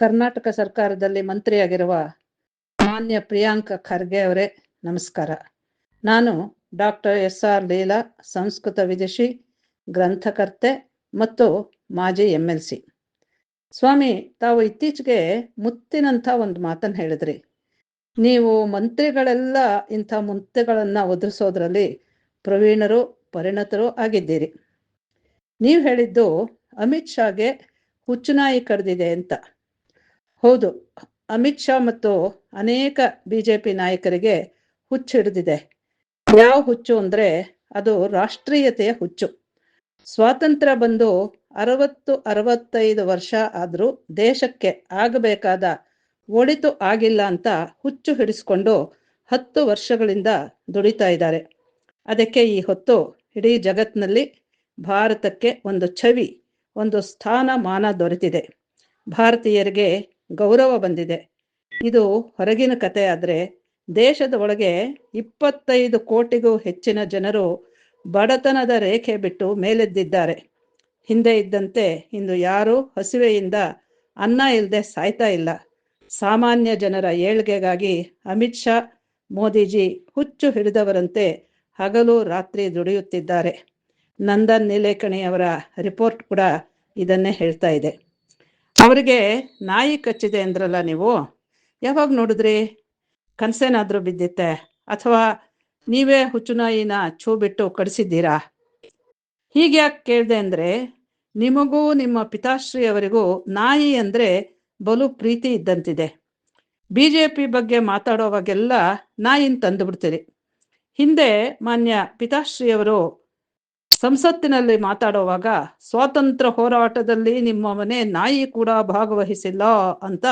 ಕರ್ನಾಟಕ ಸರ್ಕಾರದಲ್ಲಿ ಮಂತ್ರಿಯಾಗಿರುವ ಮಾನ್ಯ ಪ್ರಿಯಾಂಕ ಖರ್ಗೆ ಅವರೇ, ನಮಸ್ಕಾರ. ನಾನು doctor S R Leela, Sanskrit ವಿದುಷಿ ಗ್ರಂಥಕರ್ತೆ ಮತ್ತು ಮಾಜಿ ಎಂ ಎಲ್ ಸಿ ಸ್ವಾಮಿ, ತಾವು ಇತ್ತೀಚೆಗೆ ಮುತ್ತಿನಂಥ ಒಂದು ಮಾತನ್ನು ಹೇಳಿದ್ರಿ. ನೀವು ಮಂತ್ರಿಗಳೆಲ್ಲ ಇಂಥ ಮುತ್ತುಗಳನ್ನು ಒದರಿಸೋದ್ರಲ್ಲಿ ಪ್ರವೀಣರು, ಪರಿಣತರು ಆಗಿದ್ದೀರಿ. ನೀವು ಹೇಳಿದ್ದು ಅಮಿತ್ ಶಾಗೆ ಹುಚ್ಚುನಾಯಿ ಕರೆದಿದೆ ಅಂತ. ಹೌದು, ಅಮಿತ್ ಶಾ ಮತ್ತು ಅನೇಕ ಬಿ ಜೆ ಪಿ ನಾಯಕರಿಗೆ ಹುಚ್ಚು ಹಿಡಿದಿದೆ. ಯಾವ ಹುಚ್ಚು ಅಂದರೆ ಅದು ರಾಷ್ಟ್ರೀಯತೆಯ ಹುಚ್ಚು. ಸ್ವಾತಂತ್ರ್ಯ ಬಂದು ಅರವತ್ತು, ಅರವತ್ತೈದು ವರ್ಷ ಆದರೂ ದೇಶಕ್ಕೆ ಆಗಬೇಕಾದ ಒಳಿತು ಆಗಿಲ್ಲ ಅಂತ ಹುಚ್ಚು ಹಿಡಿಸ್ಕೊಂಡು ಹತ್ತು ವರ್ಷಗಳಿಂದ ದುಡಿತಾ ಇದ್ದಾರೆ. ಅದಕ್ಕೆ ಈ ಹೊತ್ತು ಇಡೀ ಜಗತ್ತಿನಲ್ಲಿ ಭಾರತಕ್ಕೆ ಒಂದು ಛವಿ, ಒಂದು ಸ್ಥಾನಮಾನ ದೊರೆತಿದೆ. ಭಾರತೀಯರಿಗೆ ಗೌರವ ಬಂದಿದೆ. ಇದು ಹೊರಗಿನ ಕತೆ ಆದರೆ ದೇಶದ ಒಳಗೆ ಇಪ್ಪತ್ತೈದು ಕೋಟಿಗೂ ಹೆಚ್ಚಿನ ಜನರು ಬಡತನದ ರೇಖೆ ಬಿಟ್ಟು ಮೇಲೆದ್ದಿದ್ದಾರೆ. ಹಿಂದೆ ಇದ್ದಂತೆ ಇಂದು ಯಾರೂ ಹಸಿವೆಯಿಂದ ಅನ್ನ ಇಲ್ಲದೆ ಸಾಯ್ತಾ ಇಲ್ಲ. ಸಾಮಾನ್ಯ ಜನರ ಏಳ್ಗೆಗಾಗಿ ಅಮಿತ್ ಶಾ, ಮೋದಿಜಿ ಹುಚ್ಚು ಹಿಡಿದವರಂತೆ ಹಗಲು ರಾತ್ರಿ ದುಡಿಯುತ್ತಿದ್ದಾರೆ. ನಂದನ್ ನೀಲೇಕಣಿ ಅವರ ರಿಪೋರ್ಟ್ ಕೂಡ ಇದನ್ನೇ ಹೇಳ್ತಾ ಇದೆ. ಅವರಿಗೆ ನಾಯಿ ಕಚ್ಚಿದೆ ಅಂದ್ರಲ್ಲ ನೀವು? ಯಾವಾಗ ನೋಡಿದ್ರಿ? ಕನಸೇನಾದರೂ ಬಿದ್ದಿತ್ತೆ? ಅಥವಾ ನೀವೇ ಹುಚ್ಚು ನಾಯಿನ ಛೂ ಬಿಟ್ಟು ಕಡಿಸಿದ್ದೀರಾ? ಹೀಗ್ಯಾಕೆ ಕೇಳಿದೆ ಅಂದರೆ ನಿಮಗೂ ನಿಮ್ಮ ಪಿತಾಶ್ರೀ ಅವರಿಗೂ ನಾಯಿ ಅಂದರೆ ಬಲು ಪ್ರೀತಿ ಇದ್ದಂತಿದೆ. ಬಿ ಜೆ ಪಿ ಬಗ್ಗೆ ಮಾತಾಡೋವಾಗೆಲ್ಲ ನಾಯಿನ ತಂದುಬಿಡ್ತೀರಿ. ಹಿಂದೆ ಮಾನ್ಯ ಪಿತಾಶ್ರೀಯವರು ಸಂಸತ್ತಿನಲ್ಲಿ ಮಾತಾಡುವಾಗ, ಸ್ವಾತಂತ್ರ್ಯ ಹೋರಾಟದಲ್ಲಿ ನಿಮ್ಮ ಮನೆ ನಾಯಿ ಕೂಡ ಭಾಗವಹಿಸಿಲ್ಲ ಅಂತ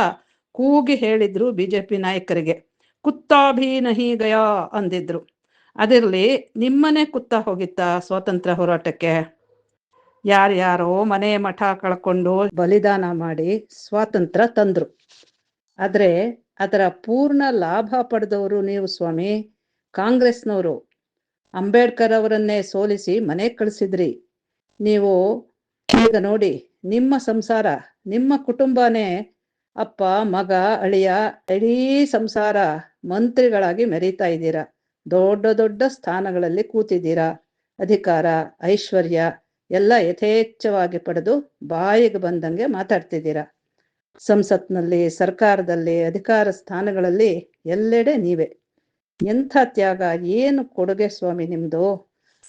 ಕೂಗಿ ಹೇಳಿದ್ರು ಬಿಜೆಪಿ ನಾಯಕರಿಗೆ. ಕುತ್ತಾ ಭೀ ನಹಿ ಗಯಾ ಅಂದಿದ್ರು. ಅದಿರಲಿ ನಿಮ್ಮನೆ ಕುತ್ತ ಹೋಗಿತ್ತ ಸ್ವಾತಂತ್ರ್ಯ ಹೋರಾಟಕ್ಕೆ? ಯಾರ್ಯಾರೋ ಮನೆ ಮಠ ಕಳ್ಕೊಂಡು ಬಲಿದಾನ ಮಾಡಿ ಸ್ವಾತಂತ್ರ್ಯ ತಂದ್ರು. ಆದ್ರೆ ಅದರ ಪೂರ್ಣ ಲಾಭ ಪಡೆದವರು ನೀವು ಸ್ವಾಮಿ, ಕಾಂಗ್ರೆಸ್ನವರು. ಅಂಬೇಡ್ಕರ್ ಅವರನ್ನೇ ಸೋಲಿಸಿ ಮನೆ ಕಳಿಸಿದ್ರಿ. ನೀವು ಈಗ ನೋಡಿ, ನಿಮ್ಮ ಸಂಸಾರ, ನಿಮ್ಮ ಕುಟುಂಬನೇ ಅಪ್ಪ, ಮಗ, ಅಳಿಯ, ಇಡೀ ಸಂಸಾರ ಮಂತ್ರಿಗಳಾಗಿ ಮೆರೀತಾ ಇದ್ದೀರಾ. ದೊಡ್ಡ ದೊಡ್ಡ ಸ್ಥಾನಗಳಲ್ಲಿ ಕೂತಿದ್ದೀರಾ. ಅಧಿಕಾರ, ಐಶ್ವರ್ಯ ಎಲ್ಲ ಯಥೇಚ್ಛವಾಗಿ ಪಡೆದು ಬಾಯಿಗೆ ಬಂದಂಗೆ ಮಾತಾಡ್ತಿದ್ದೀರಾ. ಸಂಸತ್ನಲ್ಲಿ, ಸರ್ಕಾರದಲ್ಲಿ, ಅಧಿಕಾರ ಸ್ಥಾನಗಳಲ್ಲಿ ಎಲ್ಲೆಡೆ ನೀವೇ. ಎಂಥ ತ್ಯಾಗ? ಏನು ಕೊಡುಗೆ ಸ್ವಾಮಿ ನಿಮ್ಮದು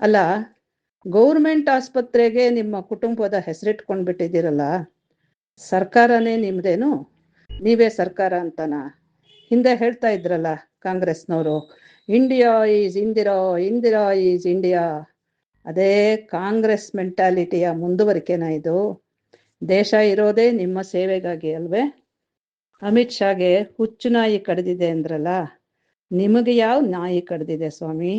ಅಲ್ಲ, ಗೌರ್ಮೆಂಟ್ ಆಸ್ಪತ್ರೆಗೆ ನಿಮ್ಮ ಕುಟುಂಬದ ಹೆಸರಿಟ್ಕೊಂಡ್ಬಿಟ್ಟಿದ್ದೀರಲ್ಲ ಸರ್ಕಾರನೇ ನಿಮ್ಮದೇನು ನೀವೇ ಸರ್ಕಾರ ಅಂತನ? ಹಿಂದೆ ಹೇಳ್ತಾ ಇದ್ರಲ್ಲ ಕಾಂಗ್ರೆಸ್ನವರು India is Indira Indira is India ಅದೇ ಕಾಂಗ್ರೆಸ್ ಮೆಂಟಾಲಿಟಿಯ ಮುಂದುವರಿಕೆನ ಇದು? ದೇಶ ಇರೋದೇ ನಿಮ್ಮ ಸೇವೆಗಾಗಿ ಅಲ್ವೇ? ಅಮಿತ್ ಶಾಗೆ ಹುಚ್ಚು ನಾಯಿ ಕಡಿದಿದೆ ಅಂದ್ರಲ್ಲ? ನಿಮಗೆ ಯಾವ ನಾಯಿ ಕಡ್ದಿದೆ ಸ್ವಾಮಿ?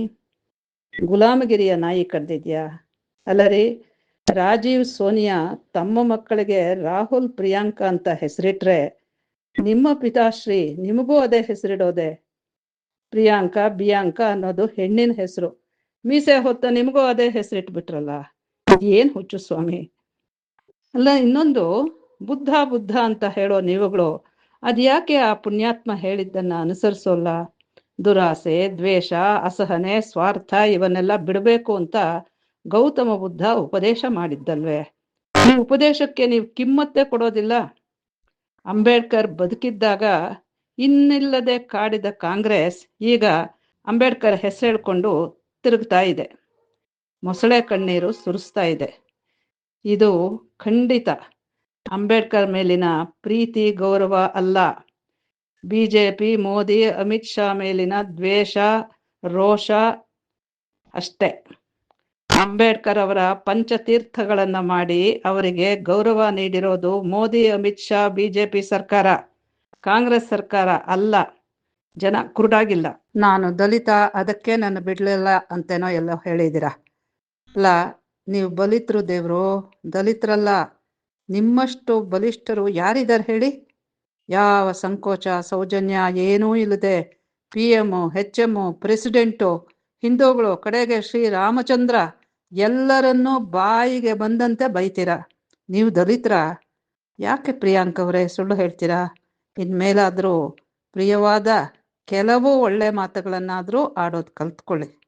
ಗುಲಾಮಗಿರಿಯ ನಾಯಿ ಕಡ್ದಿದ್ಯಾ? ಅಲ್ಲ ರೀ ರಾಜೀವ್ ಸೋನಿಯಾ ತಮ್ಮ ಮಕ್ಕಳಿಗೆ ರಾಹುಲ್ ಪ್ರಿಯಾಂಕಾ ಅಂತ ಹೆಸರಿಟ್ರೆ ನಿಮ್ಮ ಪಿತಾಶ್ರೀ ನಿಮಗೂ ಅದೇ ಹೆಸರಿಡೋದೆ? ಪ್ರಿಯಾಂಕಾ, ಬಿಯಾಂಕಾ ಅನ್ನೋದು ಹೆಣ್ಣಿನ ಹೆಸರು. ಮೀಸೆ ಹೊತ್ತ ನಿಮಗೂ ಅದೇ ಹೆಸರಿಟ್ಬಿಟ್ರಲ್ಲ? ಏನ್ ಹುಚ್ಚು ಸ್ವಾಮಿ? ಅಲ್ಲ, ಇನ್ನೊಂದು ಬುದ್ಧ ಬುದ್ಧ ಅಂತ ಹೇಳೋ ನೀವುಗಳು, ಅದ್ಯಾಕೆ ಆ ಪುಣ್ಯಾತ್ಮ ಹೇಳಿದ್ದನ್ನ ಅನುಸರಿಸೋಲ್ಲ? ದುರಾಸೆ, ದ್ವೇಷ, ಅಸಹನೆ, ಸ್ವಾರ್ಥ ಇವನ್ನೆಲ್ಲ ಬಿಡಬೇಕು ಅಂತ ಗೌತಮ ಬುದ್ಧ ಉಪದೇಶ ಮಾಡಿದ್ದಲ್ವೇ? ಈ ಉಪದೇಶಕ್ಕೆ ನೀವು ಕಿಮ್ಮತ್ತೆ ಕೊಡೋದಿಲ್ಲ. ಅಂಬೇಡ್ಕರ್ ಬದುಕಿದ್ದಾಗ ಇನ್ನಿಲ್ಲದೆ ಕಾಡಿದ ಕಾಂಗ್ರೆಸ್ ಈಗ ಅಂಬೇಡ್ಕರ್ ಹೆಸರೇಳ್ಕೊಂಡು ತಿರುಗ್ತಾ ಇದೆ. ಮೊಸಳೆ ಕಣ್ಣೀರು ಸುರಿಸ್ತಾ ಇದೆ. ಇದು ಖಂಡಿತ ಅಂಬೇಡ್ಕರ್ ಮೇಲಿನ ಪ್ರೀತಿ, ಗೌರವ ಅಲ್ಲ. ಬಿಜೆಪಿ, ಮೋದಿ, ಅಮಿತ್ ಶಾ ಮೇಲಿನ ದ್ವೇಷ, ರೋಷ ಅಷ್ಟೇ. ಅಂಬೇಡ್ಕರ್ ಅವರ ಪಂಚತೀರ್ಥಗಳನ್ನ ಮಾಡಿ ಅವರಿಗೆ ಗೌರವ ನೀಡಿರೋದು ಮೋದಿ, ಅಮಿತ್ ಶಾ, ಬಿಜೆಪಿ ಸರ್ಕಾರ. ಕಾಂಗ್ರೆಸ್ ಸರ್ಕಾರ ಅಲ್ಲ, ಜನ ಕುರುಡಾಗಿಲ್ಲ. ನಾನು ದಲಿತ, ಅದಕ್ಕೆ ನನ್ನ ಬಿಡ್ಲಿಲ್ಲ ಅಂತೇನೋ ಎಲ್ಲೋ ಹೇಳಿದ್ದೀರಾ? ಅಲ್ಲ, ನೀವು ಬಲಿತರು ದೇವರು, ದಲಿತರಲ್ಲ, ನಿಮ್ಮಷ್ಟು ಬಲಿಷ್ಠರು ಯಾರಿದ್ದಾರೆ ಹೇಳಿ? ಯಾವ ಸಂಕೋಚ ಸೌಜನ್ಯ ಏನೂ ಇಲ್ಲದೆ P M H M president, ಹಿಂದೂಗಳು, ಕಡೆಗೆ ಶ್ರೀರಾಮಚಂದ್ರ ಎಲ್ಲರನ್ನೂ ಬಾಯಿಗೆ ಬಂದಂತೆ ಬೈತೀರ? ನೀವು ದಲಿತ್ರ. ಯಾಕೆ ಪ್ರಿಯಾಂಕ್ ಅವರೇ ಸುಳ್ಳು ಹೇಳ್ತೀರಾ? ಇನ್ಮೇಲಾದರೂ ಪ್ರಿಯವಾದ ಕೆಲವು ಒಳ್ಳೆ ಮಾತುಗಳನ್ನಾದರೂ ಆಡೋದು ಕಲ್ತ್ಕೊಳ್ಳಿ.